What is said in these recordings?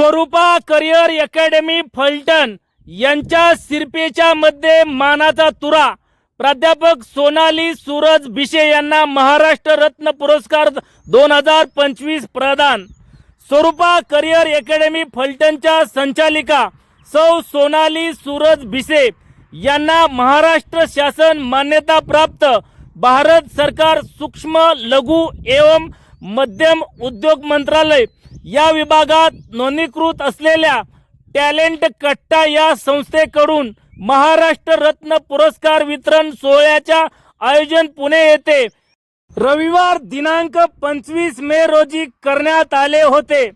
स्वरूपा career academy Phaltan यांच्या सिरपेच्या मध्ये मानाचा तुरा. प्राध्यापक सोनाली सूरज भिशे यांना महाराष्ट्र रत्न पुरस्कार दोन हजार पंचवीस प्रदान. स्वरूपा करिअर अकॅडमी फलटणच्या संचालिका सौ सोनाली सूरज भिसे यांना महाराष्ट्र शासन मान्यता प्राप्त. भारत सरकार सूक्ष्म लघु एवं मध्यम उद्योग मंत्रालय या विभागात नोंदणीकृत असलेल्या टॅलेंट कट्टा या संस्थेकडून महाराष्ट्र रत्न पुरस्कार वितरण सोहळ्याच्या आयोजन पुणे येथे रविवार दिनांक पंचवीस मे रोजी करण्यात आले होते.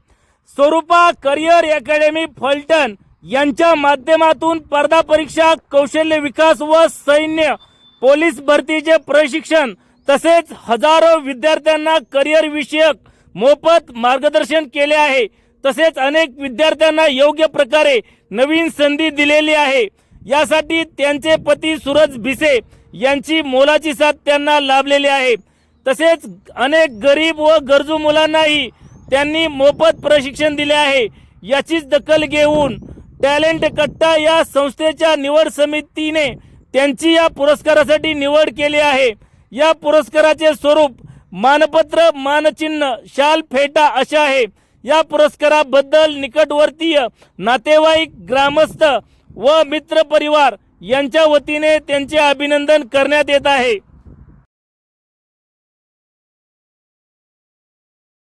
स्वरूपा करिअर अकॅडमी फलटण यांच्या माध्यमातून स्पर्धा परीक्षा कौशल्य विकास व सैन्य पोलीस भरतीचे प्रशिक्षण तसेच हजारो विद्यार्थ्यांना करिअर विषयक मोफत मार्गदर्शन केले आहे. तसेच अनेक विद्यार्थ्यांना योग्य प्रकारे नवीन संधी दिलेली आहे. यासाठी त्यांचे पती सूरज भिसे यांची मोलाची साथ त्यांना लाभलेली आहे. तसेच अनेक गरीब व गरजू मुलांनाही त्यांनी मोफत प्रशिक्षण दिले आहे. याचीच दखल घेऊन टॅलेंट कट्टा या संस्थेच्या निवड समितीने त्यांची या पुरस्कारासाठी निवड केली आहे. या पुरस्काराचे स्वरूप मानपत्र मानचिन्ह शाल फेटा अशा आहे. या पुरस्काराबद्दल निकटवर्तीय नातेवाईक ग्रामस्थ व मित्र परिवार यांच्या वतीने त्यांचे अभिनंदन करण्यात येत आहे.